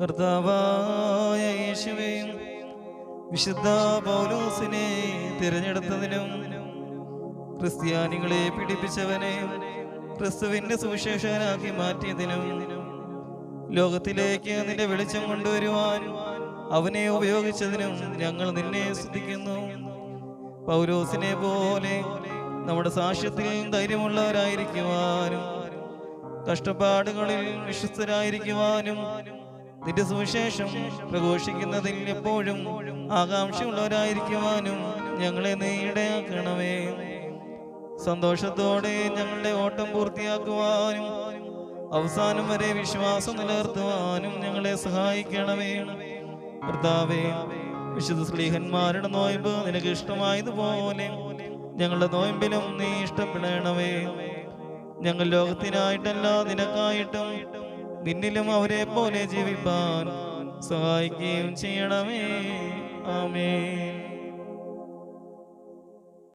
കർത്താവായ യേശുവേയും വിശുദ്ധ പൗലോസിനെ തിരഞ്ഞെടുത്തതിനും ക്രിസ്ത്യാനികളെ പിടിപ്പിച്ചവനെ ക്രിസ്തുവിന്റെ സുവിശേഷകനാക്കി മാറ്റിയതിനും ലോകത്തിലേക്ക് നിന്റെ വെളിച്ചം കൊണ്ടുവരുവാൻ അവനെ ഉപയോഗിച്ചതിനും ഞങ്ങൾ നിന്നെ സ്തുതിക്കുന്നു. പൗലോസിനെ പോലെ നമ്മുടെ സാക്ഷ്യത്തിൽ ധൈര്യമുള്ളവരായിരിക്കുവാനും കഷ്ടപ്പാടുകളിൽ വിശ്വസ്തരായിരിക്കുവാനും നിന്റെ സുവിശേഷം പ്രഘോഷിക്കുന്നതിൽ എപ്പോഴും ആകാംക്ഷയുള്ളവരായിരിക്കുവാനും ഞങ്ങളെ നീ ഇടയാക്കണമേ സന്തോഷത്തോടെ ഞങ്ങളുടെ ഓട്ടം പൂർത്തിയാക്കുവാനും അവസാനം വരെ വിശ്വാസം നിലനിർത്തുവാനും ഞങ്ങളെ സഹായിക്കണമേ. കർത്താവേ വിശുദ്ധ സ്ലീഹന്മാരുടെ നോയമ്പ് നിനക്ക് ഇഷ്ടമായതുപോലെ ഞങ്ങളുടെ നോയമ്പിലും നീ ഇഷ്ടപ്പെടണമേ. ഞങ്ങൾ ലോകത്തിനായിട്ടല്ല നിനക്കായിട്ടും നിന്നിലും അവരെ പോലെ ജീവിപ്പാൻ സഹായിക്കുകയും ചെയ്യണമേ. ആമേ